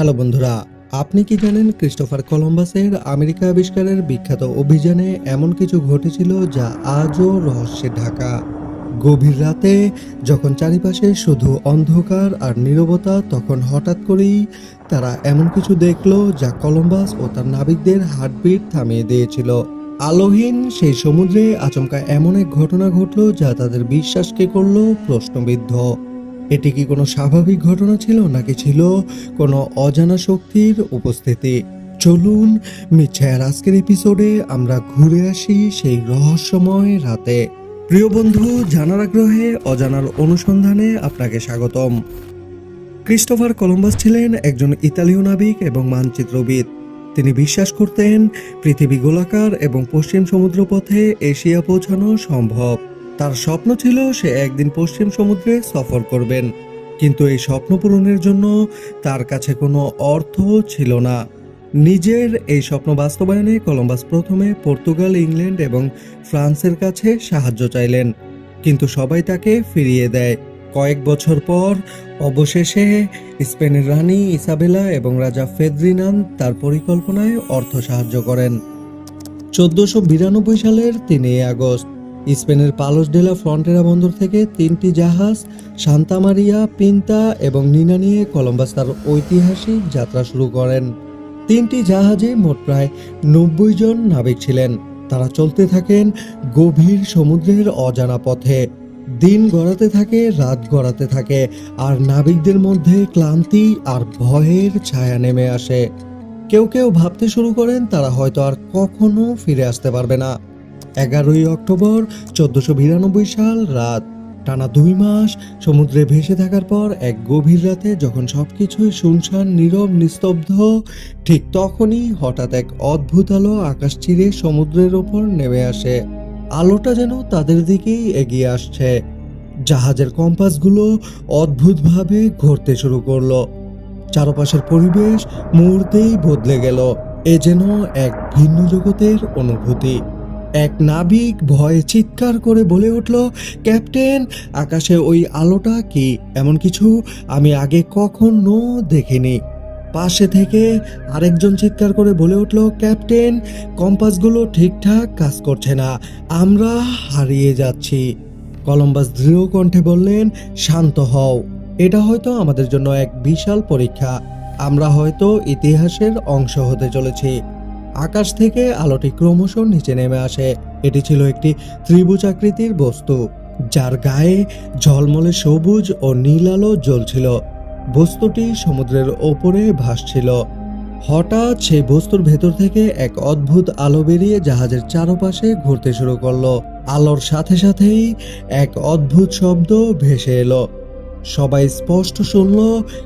Hello বন্ধুরা, আপনি কি জানেন ক্রিস্টোফার কলম্বাসের আমেরিকা আবিষ্কারের বিখ্যাত অভিযানে এমন কিছু ঘটেছিল যা আজও রহস্যে ঢাকা? গভীর রাতে যখন চারিপাশে শুধু অন্ধকার আর নীরবতা, তখন হঠাৎ করেই তারা এমন কিছু দেখল যা কলম্বাস ও তার নাবিকদের হার্টবিট থামিয়ে দিয়েছিল। আলোহীন সেই সমুদ্রে আচমকা এমন এক ঘটনা ঘটলো যা তাদের বিশ্বাসকে করল প্রশ্নবিদ্ধ। এটি কি কোনো স্বাভাবিক ঘটনা ছিল নাকি ছিল কোনো অজানা শক্তির উপস্থিতি? চলুন মিছায়ার আজকের এপিসোডে আমরা ঘুরে আসি সেই রহস্যময় রাতে। প্রিয় বন্ধু, জানার আগ্রহে অজানার অনুসন্ধানে আপনাকে স্বাগতম। ক্রিস্টোফার কলম্বাস ছিলেন একজন ইতালীয় নাবিক এবং মানচিত্রবিদ। তিনি বিশ্বাস করতেন পৃথিবী গোলাকার এবং পশ্চিম সমুদ্রপথে এশিয়া পৌঁছানো সম্ভব। তার স্বপ্ন ছিল সে একদিন পশ্চিম সমুদ্রে সফর করবেন। কিন্তু এই স্বপ্ন পূরণের জন্য তার কাছে কোনো অর্থ ছিল না। নিজের এই স্বপ্ন বাস্তবায়নে কলম্বাস প্রথমে পর্তুগাল, ইংল্যান্ড এবং ফ্রান্সের কাছে সাহায্য চাইলেন। কিন্তু সবাই তাকে ফিরিয়ে দেয়। কয়েক বছর পর অবশেষে স্পেনের রানী ইসাবেলা এবং রাজা ফেদ্রিনান তার পরিকল্পনায় অর্থ সাহায্য করেন। চোদ্দশো বিরানব্বই সালের তিনই আগস্ট স্পেনের পালোস ডেলা ফ্রন্টেরা বন্দর থেকে তিনটি জাহাজ, সান্তা মারিয়া, পিন্তা এবং নিনা নিয়ে কলম্বাস তার ঐতিহাসিক যাত্রা শুরু করেন। তিনটি জাহাজে মোট প্রায় নব্বই জন নাবিক ছিলেন। তারা চলতে থাকেন গভীর সমুদ্রের অজানা পথে। দিন গড়াতে থাকে, রাত গড়াতে থাকে, আর নাবিকদের মধ্যে ক্লান্তি আর ভয়ের ছায়া নেমে আসে। কেউ কেউ ভাবতে শুরু করেন তারা হয়তো আর কখনো ফিরে আসতে পারবে না। এগারোই অক্টোবর চোদ্দশো বিরানব্বই সাল রাত টানা দুই মাস সমুদ্রে ভেসে থাকার পর এক গভীর রাতে যখন সবকিছুই শুনশান, নীরব, নিস্তব্ধ, ঠিক তখনই হঠাৎ এক অদ্ভুত আলো আকাশ চিরে সমুদ্রের ওপর নেমে আসে। আলোটা যেন তাদের দিকেই এগিয়ে আসছে। জাহাজের কম্পাসগুলো অদ্ভুতভাবে ঘুরতে শুরু করল। চারপাশের পরিবেশ মুহূর্তেই বদলে গেল। এ যেন এক ভিন্ন জগতের অনুভূতি। এক নাবিক ভয়ে চিৎকার করে বলে উঠল, ক্যাপ্টেন, আকাশে ওই আলোটা কি? এমন কিছু আমি আগে কখনো দেখিনি। পাশে থেকে আরেকজন চিৎকার করে বলে উঠল, ক্যাপ্টেন, কম্পাসগুলো ঠিকঠাক কাজ করছে না। আমরা হারিয়ে যাচ্ছি। কলম্বাস দৃঢ় কণ্ঠে বললেন, শান্ত হও। এটা হয়তো আমাদের জন্য এক বিশাল পরীক্ষা। আমরা হয়তো ইতিহাসের অংশ হতে চলেছি। আকাশ থেকে আলোটি ক্রমশ নিচে নেমে আসে। এটি ছিল একটি ত্রিভুজ আকৃতির বস্তু, যার গায়ে ঝলমলে সবুজ ও নীল আলো জ্বলছিল। বস্তুটি সমুদ্রের ওপরে ভাসছিল। হঠাৎ সেই বস্তুর ভেতর থেকে এক অদ্ভুত আলো বেরিয়ে জাহাজের চারপাশে ঘুরতে শুরু করল। আলোর সাথে সাথেই এক অদ্ভুত শব্দ ভেসে এলো। সবাই স্পষ্ট শুনল,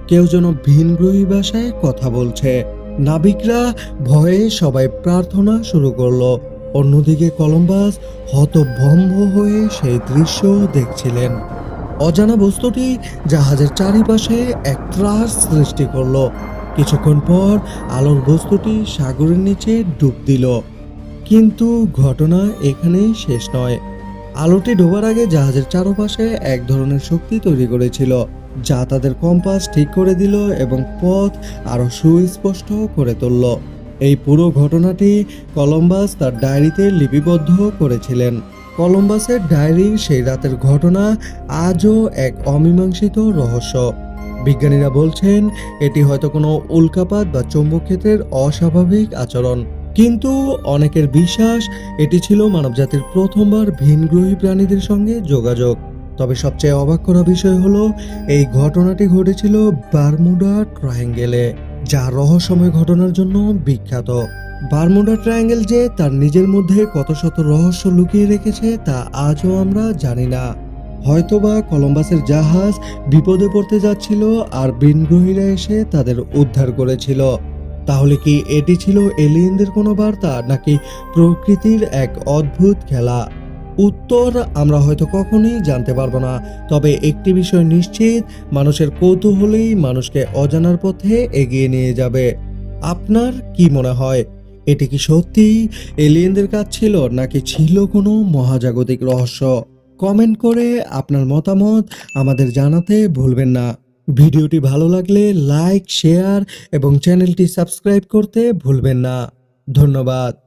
কেউ যেন ভিনগ্রহী ভাষায় কথা বলছে। নাবিকরা ভয়ে সবাই প্রার্থনা শুরু করল। অন্যদিকে কলম্বাস হতভম্ব হয়ে সেই দৃশ্য দেখছিলেন। অজানা বস্তুটি জাহাজের চারিপাশে এক ত্রাস সৃষ্টি করল। কিছুক্ষণ পর আলোর বস্তুটি সাগরের নিচে ডুব দিল। কিন্তু ঘটনা এখানেই শেষ নয়। আলোটি ডোবার আগে জাহাজের চারপাশে এক ধরনের শক্তি তৈরি করেছিল। যা তাদের কম্পাস ঠিক করে দিল এবং পথ আরও সুস্পষ্ট করে তুলল। এই পুরো ঘটনাটি কলম্বাস তার ডায়েরিতে লিপিবদ্ধ করেছিলেন। কলম্বাসের ডায়েরির সেই রাতের ঘটনা আজও এক অমীমাংসিত রহস্য। বিজ্ঞানীরা বলছেন, এটি হয়তো কোনো উল্কাপাত বা চৌম্বকক্ষেত্রের অস্বাভাবিক আচরণ। কিন্তু অনেকের বিশ্বাস, এটি ছিল মানবজাতির প্রথমবার ভিনগ্রহী প্রাণীদের সঙ্গে যোগাযোগ। তবে সবচেয়ে অবাক করা বিষয় হলো, এই ঘটনাটি ঘটেছিল বারমুডা ট্রায়াঙ্গেলে, যা রহস্যময় ঘটনার জন্য বিখ্যাত। বারমুডা ট্রায়াঙ্গেল যে তার নিজের মধ্যে কত শত রহস্য লুকিয়ে রেখেছে তা আজও আমরা জানি না। হয়তোবা কলম্বাসের জাহাজ বিপদে পড়তে যাচ্ছিল আর ভিনগ্রহীরা এসে তাদের উদ্ধার করেছিল। তাহলে কি এটি ছিল এলিয়েনদের কোনো বার্তা নাকি প্রকৃতির এক অদ্ভুত খেলা? উত্তর আমরা হয়তো কখনোই জানতে পারব না। তবে একটি বিষয় নিশ্চিত, মানুষের কৌতূহলেই মানুষকে অজানার পথে এগিয়ে নিয়ে যাবে। আপনার কি মনে হয়? এটি কি সত্যি? এলিয়েনদের কাজ ছিল নাকি ছিল কোনো মহাজাগতিক রহস্য? কমেন্ট করে আপনার মতামত আমাদের জানাতে ভুলবেন না। ভিডিওটি ভালো লাগলে লাইক, শেয়ার এবং চ্যানেলটি সাবস্ক্রাইব করতে ভুলবেন না। ধন্যবাদ।